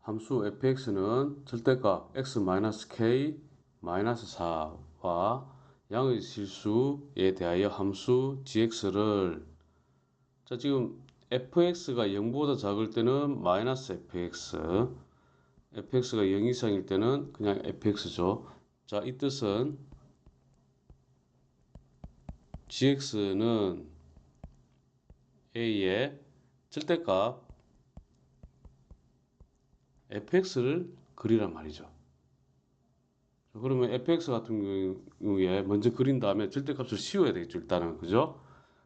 함수 fx는 절대값 x-k 4와 양의 실수에 대하여 함수 gx를. 자 지금 fx가 0보다 작을 때는 마이너스 fx fx가 0 이상일 때는 그냥 fx죠. 자 이 뜻은 gx는 a의 절대값 fx를 그리란 말이죠. 그러면 fx 같은 경우에 먼저 그린 다음에 절대값을 씌워야 되겠죠. 일단은 그죠?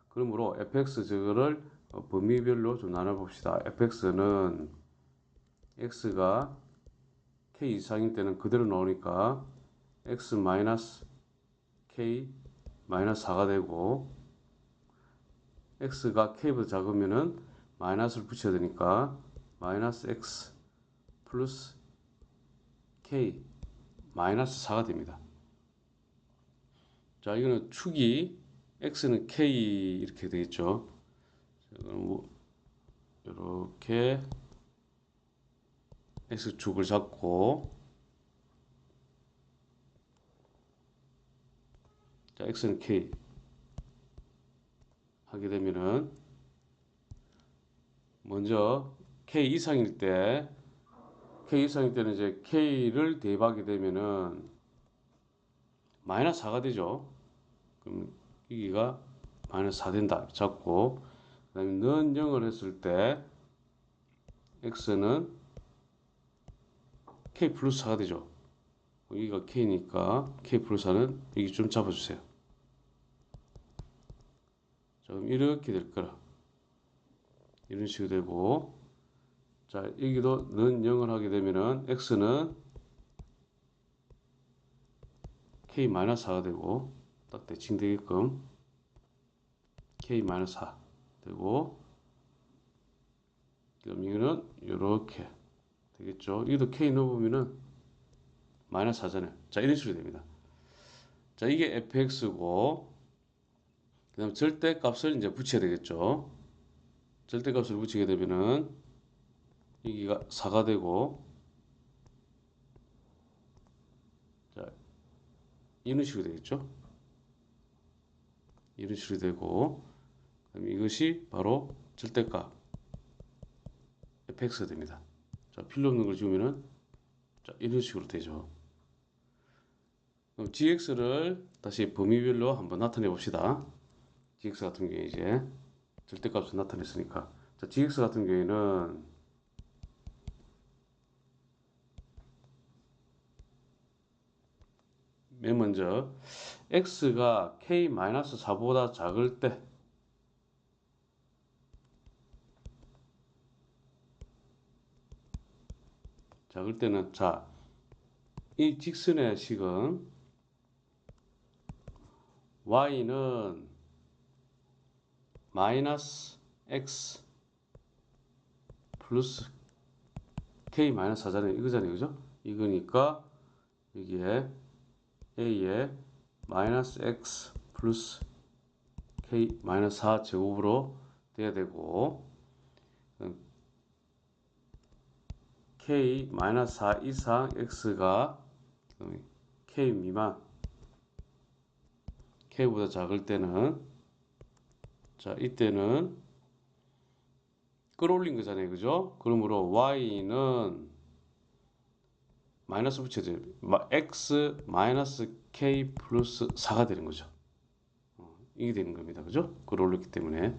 그러므로 fx 저거를 어, 범위별로 좀 나눠봅시다. fx는 x가 k 이상일 때는 그대로 나오니까 x 마이너스 k 마이너스 4가 되고 x가 k보다 작으면은 마이너스를 붙여야 되니까 마이너스 x 플러스 k 마이너스 4가 됩니다. 자 이거는 축이 x는 k 이렇게 되겠죠. 이렇게 x축을 잡고 자 x는 k 하게 되면은 먼저 k 이상일 때 K 이상일 때는 이제 K를 대입하게 되면은 마이너스 4가 되죠. 그럼 여기가 마이너스 4 된다. 잡고 그 다음에 는 0을 했을 때 X는 K 플러스 4가 되죠. 여기가 K니까 K 플러스 4는 여기 좀 잡아주세요. 자, 그럼 이렇게 될 거라. 이런 식으로 되고 자, 여기도 는 0을 하게 되면은 x는 k-4가 되고 딱 대칭 되게끔 k-4 되고 그럼 이거는 이렇게 되겠죠. 여기도 k 넣어보면은 마이너스 4잖아요. 자, 이런 식으로 됩니다. 자, 이게 fx고 그 다음 절대값을 이제 붙여야 되겠죠. 절대값을 붙이게 되면은 여기가 4가 되고 자 이런 식으로 되겠죠? 이런 식으로 되고 그럼 이것이 바로 절대값 fx가 됩니다. 자 필요 없는 걸 지우면은 자 이런 식으로 되죠. 그럼 gx를 다시 범위별로 한번 나타내 봅시다. gx 같은 경우에 이제 절대값을 나타냈으니까. 자 gx 같은 경우에는 맨 먼저 x가 k-4보다 작을 때 작을 때는 자, 이 직선의 식은 y는 마이너스 x 플러스 k 마이너스 4잖아요. 이거잖아요. 그죠? 이거니까 여기에 a에 마이너스 x 플러스 k 마이너스 4 제곱으로 돼야 되고 k 마이너스 4 이상 x가 k 미만 k보다 작을 때는 자 이때는 끌어올린 거잖아요. 그죠? 그러므로 y는 마이너스 붙여야 x 마이너스 k 플러스 4가 되는 거죠. 어, 이게 되는 겁니다. 그죠? 그걸 올렸기 때문에.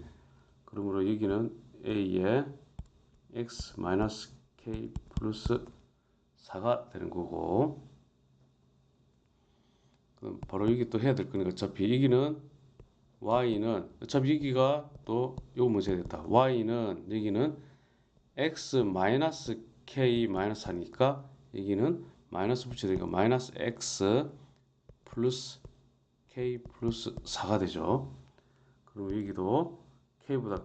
그러므로 여기는 a에 x 마이너스 k 플러스 4가 되는 거고 그럼 바로 여기 또 해야 될 거니까 어차피 여기는 y는 어차피 여기가 또 요거 먼저 해야 겠다 y는 여기는 x 마이너스 k 마이너스 하니까 여기는 마이너스 붙여야 되니까 마이너스 x 플러스 k 플러스 4가 되죠. 그럼 여기도 k보다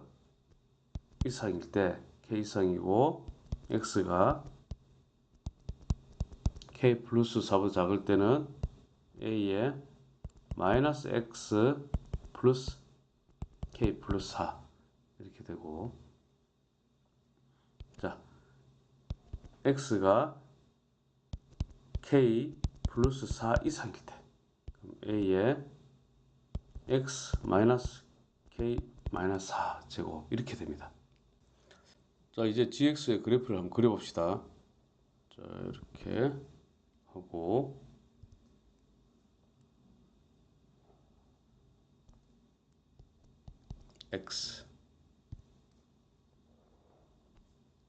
이상일 때 k 이상이고 x가 k 플러스 4보다 작을 때는 a에 마이너스 x 플러스 k 플러스 4 이렇게 되고 자 x가 k 플러스 4 이상일 때 a에 x 마이너스 k 마이너스 4 제곱 이렇게 됩니다. 자 이제 gx의 그래프를 한번 그려봅시다. 자 이렇게 하고 x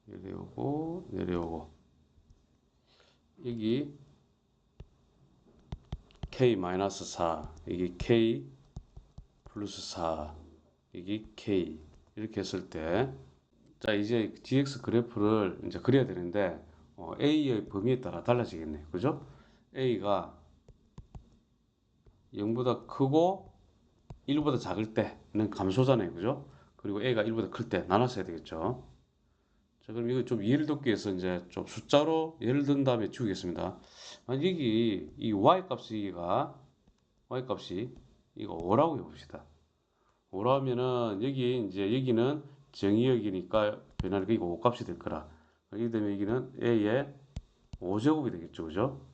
내려오고 내려오고 여기 k 마이너스 4 여기 k 플러스 4 여기 k 이렇게 했을 때 자 이제 gx 그래프를 이제 그려야 되는데 어, a의 범위에 따라 달라지겠네요. 그죠? A가 0보다 크고 1보다 작을 때는 감소잖아요. 그죠? 그리고 a가 1보다 클 때 나눴어야 되겠죠 자 그럼 이거 좀 이해를 돕기 위해서 이제 좀 숫자로 예를 든 다음에 지우겠습니다. 만약 여기 이 y 값이가 y 값이 이거 5라고 해봅시다. 5라면은 여기 이제 여기는 정의역이니까 변하니까 이거 5 값이 될 거라. 그렇기 때문에 여기는 a의 5제곱이 되겠죠. 그죠?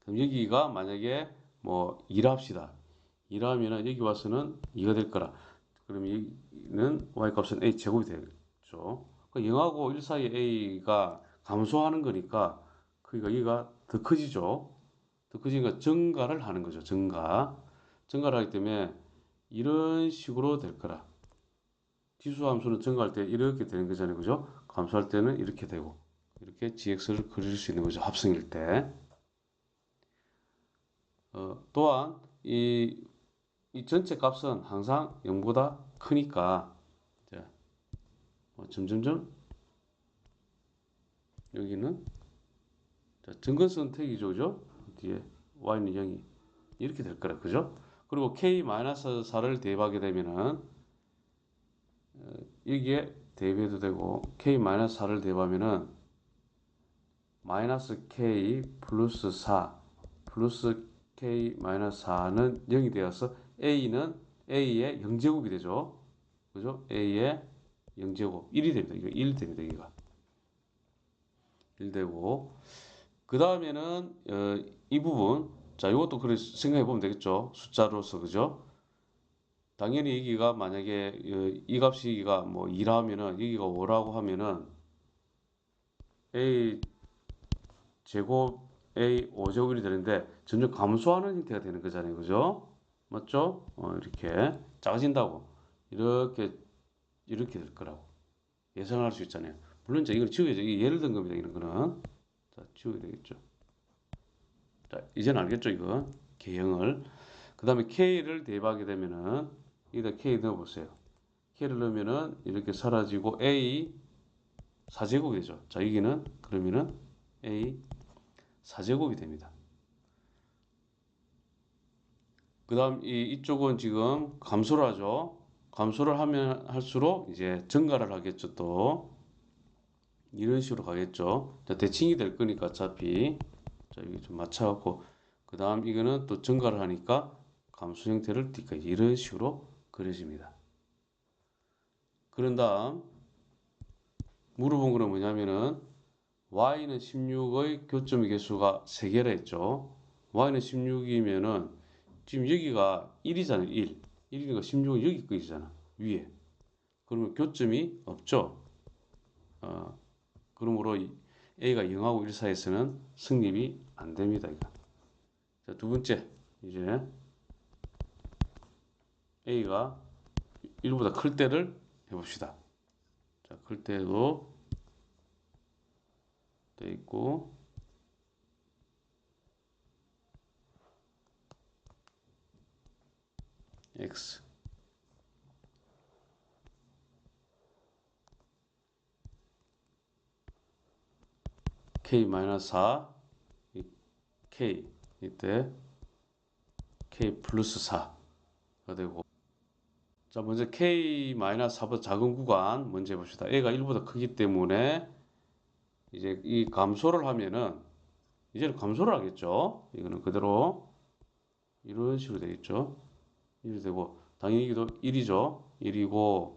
그럼 여기가 만약에 뭐 2라 합시다. 2라면은 여기 와서는 2가 될 거라. 그러면 여기는 y 값은 a 제곱이 되겠죠 그 0하고 1 사이 a가 감소하는 거니까 그러니까 여기가 더 커지죠. 더 커지니까 증가를 하는 거죠 증가. 증가를 하기 때문에 이런 식으로 될 거라. 지수 함수는 증가할 때 이렇게 되는 거잖아요 그죠? 감소할 때는 이렇게 되고 이렇게 gx를 그릴 수 있는 거죠 합성일 때. 어, 또한 이, 이 전체 값은 항상 0보다 크니까 뭐 점점점 여기는 자, 증건 선택이죠 그죠 뒤에 y는 0이 이렇게 될 거라 그죠 그리고 k-4를 대입하게 되면은 어, 여기에 대입해도 되고 k-4를 대입하면은 마이너스 k 플러스 4 플러스 k-4는 0이 되어서 a는 a의 0제곱이 되죠. 그죠? a의 0제곱 1이 됩니다. 이거 1 됩니다. 여기가 1 되고 그 다음에는 어, 이 부분 자 이것도 그래 생각해 보면 되겠죠. 숫자로서 그죠? 당연히 여기가 만약에 어, 이 값이 여기가 뭐 2라 하면은 여기가 5라고 하면은 a 제곱 a 5제곱이 되는데 점점 감소하는 형태가 되는 거잖아요. 그죠? 맞죠? 어, 이렇게 작아진다고 이렇게 이렇게 될 거라고 예상할 수 있잖아요. 물론 이제 이걸 지워야죠. 예를 든 겁니다. 이런 거는 자 지워야 되겠죠. 자 이제는 알겠죠? 이거 개형을 그 다음에 k를 대입하게 되면은 여기다 k 넣어보세요. k를 넣으면은 이렇게 사라지고 a 4제곱이 되죠. 자 여기는 그러면은 a 4제곱이 됩니다. 그 다음 이, 이쪽은 지금 감소를 하죠. 감소를 하면 할수록 이제 증가를 하겠죠. 또 이런 식으로 가겠죠. 자, 대칭이 될 거니까 어차피 자 여기 좀 맞춰갖고 그 다음 이거는 또 증가를 하니까 감소 형태를 띠까 이런 식으로 그려집니다. 그런 다음 물어본 거는 뭐냐면은 y는 16의 교점의 개수가 3개라 했죠. y는 16이면은 지금 여기가 1이잖아요. 1. 1이니까 16은 여기 끝이잖아. 위에. 그러면 교점이 없죠. 어, 그러므로 a가 0하고 1 사이에서는 성립이 안 됩니다. 자, 두 번째. 이제 a가 1보다 클 때를 해봅시다. 자, 클 때도 돼 있고 x. K 마이너스 4 k 이때 k 플러스 4가 되고. 자 먼저 k 마이너스 4보다 작은 구간 먼저 해봅시다. A가 1보다 크기 때문에 이제 이 감소를 하면은 이제는 감소를 하겠죠. 이거는 그대로 이런 식으로 되겠죠 1이 되고 당연히 이도 1이죠. 1이고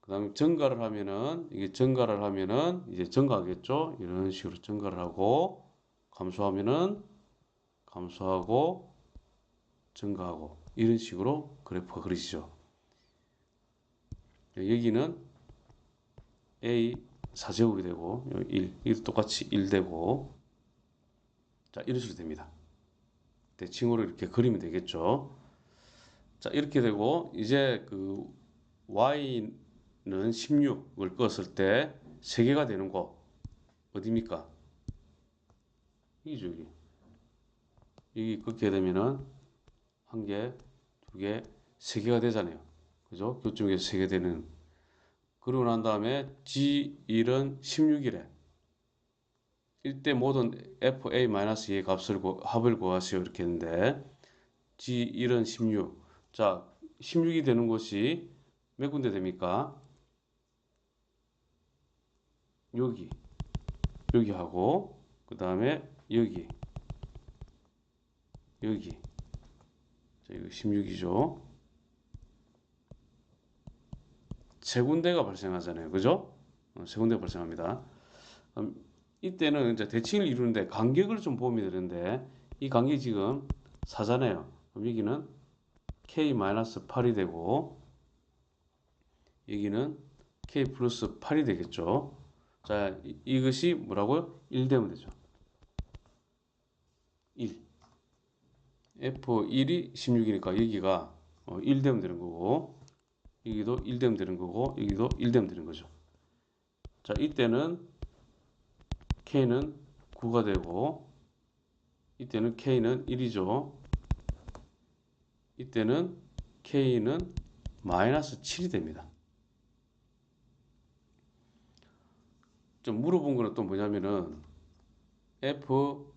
그 다음에 증가를 하면은 이게 증가를 하면은 이제 증가하겠죠? 이런 식으로 증가를 하고 감소하면은 감소하고 증가하고 이런 식으로 그래프가 그려지죠. 여기는 A 4제곱이 되고 여기 1 이것도 똑같이 1 되고 자 이런 식으로 됩니다. 대칭으로 이렇게 그리면 되겠죠 자 이렇게 되고 이제 그 y는 16을 껐을 때 3개가 되는 곳 어디입니까? 이죠 여기 여기 꺾게 되면은 한 개, 두 개, 세 개가 되잖아요. 그죠? 교점에서 세 개 되는. 그러고 난 다음에 G1은 16이래. 이때 모든 FA-2의 값을 구, 합을 구하세요. 이렇게 했는데 G1은 16 자, 16이 되는 곳이 몇 군데 됩니까? 여기, 여기 하고, 그 다음에 여기, 여기. 자, 이거 16이죠. 세 군데가 발생하잖아요. 그죠? 어, 세 군데가 발생합니다. 그럼 이때는 이제 대칭을 이루는데 간격을 좀 보면 되는데, 이 간격이 지금 4잖아요. 그럼 여기는 k-8이 되고 여기는 k 플러스 8이 되겠죠. 자, 이, 이것이 뭐라고요? 1 되면 되죠. 1. F1이 16이니까 여기가 어, 1 되면 되는 거고 여기도 1 되면 되는 거고 여기도 1 되면 되는 거죠. 자, 이때는 K는 9가 되고 이때는 K는 1이죠. 이때는 K는 마이너스 7이 됩니다. 좀 물어본 거는 또 뭐냐면은 F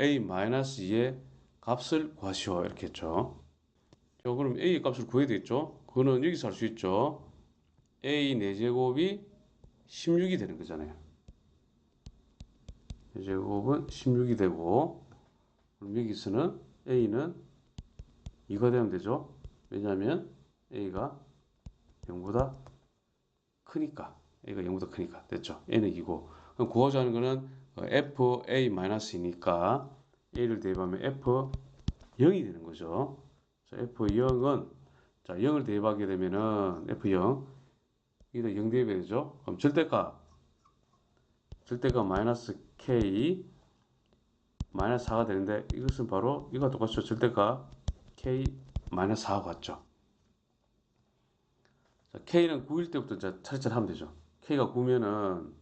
A 마이너스 2의 값을 구하시오 이렇게 했죠. 자, 그럼 A 값을 구해야 되겠죠? 그거는 여기서 할 수 있죠. A 4제곱이 16이 되는 거잖아요. 4제곱은 16이 되고 그럼 여기서는 A는 2가 되면 되죠. 왜냐하면 A가 0보다 크니까 A가 0보다 크니까 됐죠. N은 2고 그럼 구하자 하는 거는 FA-2니까 A를 대입하면 F0이 되는 거죠. 자, F0은 자 0을 대입하게 되면은 F0 여기다 0 대입해야 되죠. 그럼 절대값 절대값 마이너스 K 마이너스 4가 되는데 이것은 바로 이거 똑같죠. 절대값 K 마이너스 4하고 같죠. 자, K는 9일 때부터 이제 차례차례 하면 되죠. K가 9면은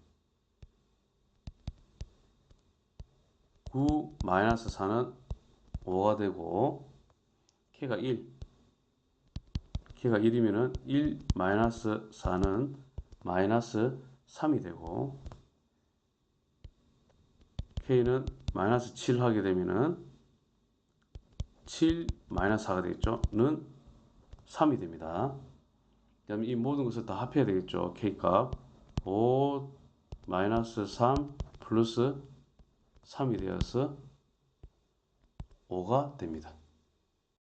9 마이너스 4는 5가 되고 K가 1 K가 1이면은 1 마이너스 4는 마이너스 3이 되고 K는 마이너스 7 하게 되면은 7 마이너스 4가 되겠죠. 는 3이 됩니다. 그 다음에 이 모든 것을 다 합해야 되겠죠. K값 5 마이너스 3 플러스 3이 되어서 5가 됩니다.